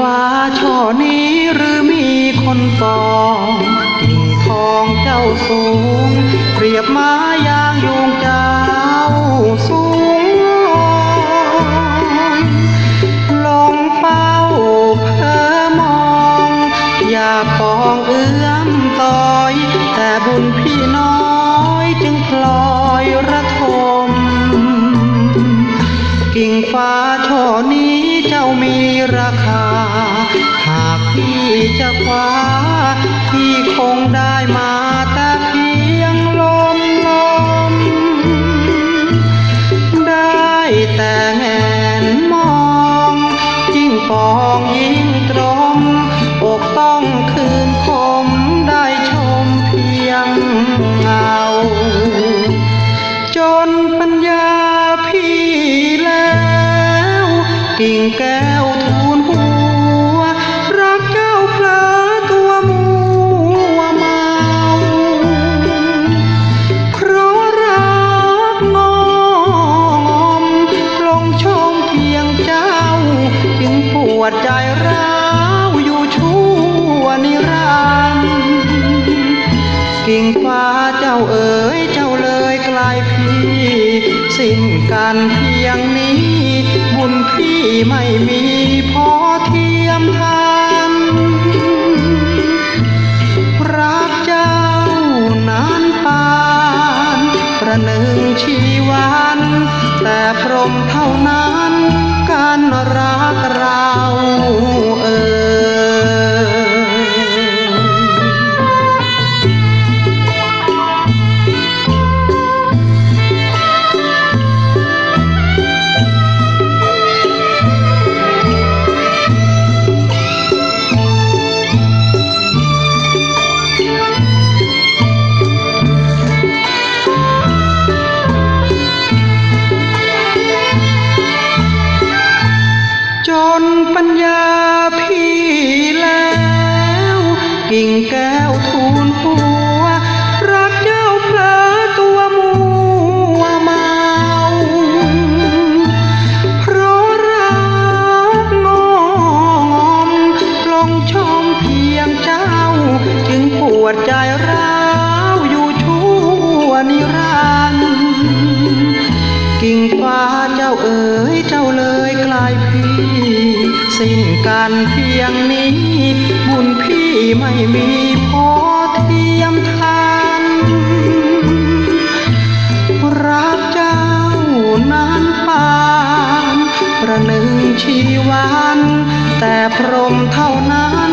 ฟ้าช่อนี้หรือมีคนปองกิ่งทองเจ้าสูง เปรียบไม้ยางยุงเจ้าสูงลงเฝ้าเพ้อมองอย่าปองเอื้อมต่อย แต่บุญพี่น้อยจึงพลอยร หากพี่จะคว้าพี่คงได้มาแต่เพียงลมลม ได้แต่แงนมองยิ่งปองยิ่งตรมอกต้องคืนคมได้ชมเพียงเงา จนปัญญาพี่แล้ว กิ่งแก้ว กิ่งฟ้าเจ้าเอ๋ยเจ้าเลยกลายพี่ สิ้นกันเพียงนี้ บุญพี่ไม่มีพอเทียมทันรักเจ้านานปานประหนึ่งชีวัน แต่พรหมเท่านั้น กิ่งแก้วทูลหัว รักเจ้าเพลอตัวมัวเมา เพราะรักงอมลงชมเพียงเจ้า จึงปวดใจร้าวอยู่ชั่วนิรันดร์กิ่งฟ้าเจ้าเอ๋ยเจ้าเลยกลายพี่ สิ้นกันเพียงนี้ บุญพี่ไม่มีพอเทียมทานรักเจ้านานปานประหนึ่งชีวัน แต่พรหมเท่านั้น